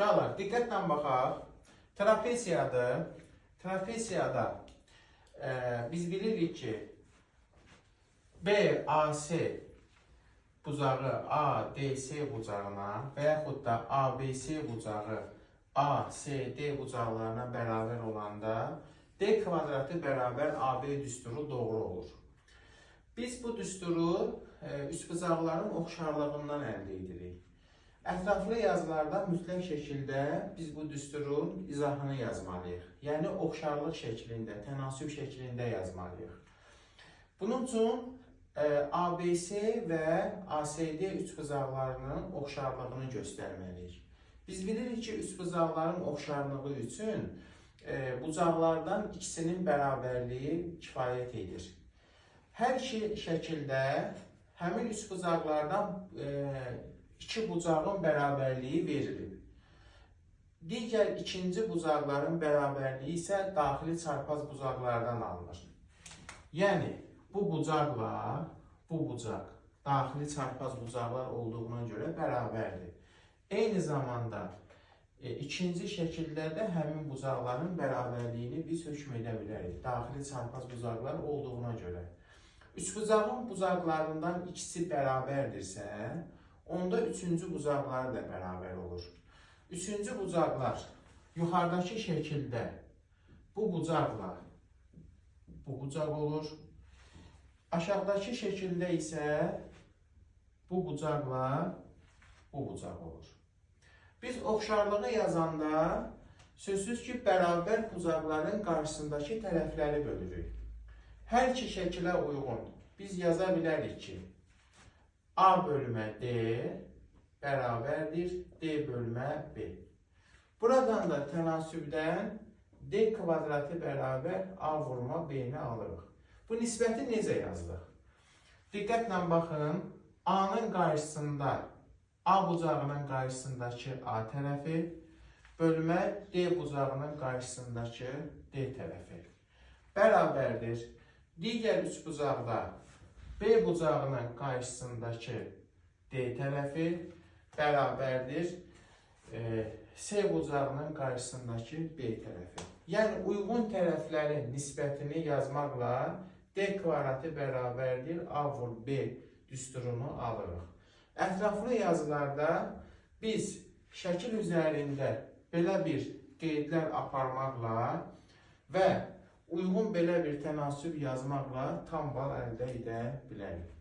Uşaqlar, diqqətlə baxaq. Trapesiyadır. Trapesiyada e, biz bilirik ki, BAC bucağı ADS bucağına və yaxud da ABC bucağı ACD bucaqlarına bərabər olanda D kvadratı bərabər AB düsturu doğru olur. Biz bu düsturu e, üçbucaqların oxşarlığından əldə edirik. Ətraflı yazılarda mütləq şəkildə biz bu düsturun izahını yazmalıyıq. Yəni oxşarlıq şəklində, tənasüb şəklində yazmalıyıq. Bunun üçün e, ABC və ACD üçbucaqlarının oxşarlığını göstərməliyik. Biz bilirik ki, üçbucaqların oxşarlığı üçün e, bucaqlardan ikisinin bərabərliyi kifayət edir. Hər iki şəkildə həmin üçbucaqlardan e, iki bucağın bərabərliyi verilib. Digər ikinci bucaqların bərabərliyi isə daxili çarpaz bucaqlardan alınır. Yəni bu bucaqla bu bucaq daxili çarpaz bucaqlar olduğuna görə bərabərdir. Eyni zamanda e, ikinci şəkildə də həmin bucaqların bərabərliyini biz hökm edə bilərik. Daxili çarpaz bucaqlar olduğuna görə. Üçbucağın bucaqlarından ikisi bərabərdirsə, onda üçüncü bucaqları da bərabər olur. Üçüncü bucaqlar yuxarıdakı şəkildə bu bucaqla bu bucaq olur. Aşağıdakı şəkildə isə bu bucaqla bu bucaq olur. Biz oxşarlığı yazanda sözsüz ki, bərabər bucaqların qarşısındakı tərəfləri bölürük. Hər iki şəkilə uyğun biz yaza bilərik ki, A bölmə D bərabərdir D bölmə B. Buradan da tənasübdən D kvadratı bərabər A vurma B-ni alırıq. Bu nisbəti necə yazdıq? Diqqətlə baxın. A-nın qarşısında A bucağının qarşısındakı A tərəfi bölmə D bucağının qarşısındakı D tərəfi bərabərdir. Digər üç bucaqda B bucağının qarşısındakı D tərəfi bərabərdir e, C bucağının qarşısındakı B tərəfi. Yəni uyğun tərəflərin nisbətini yazmaqla D kvadratı bərabərdir A vur B düsturunu alırıq. Ətraflı yazılarda biz şəkil üzərində belə bir qeydlər aparmaqla və uyğun belə bir tənasüb yazmaqla tam bal əldə edə bilərik.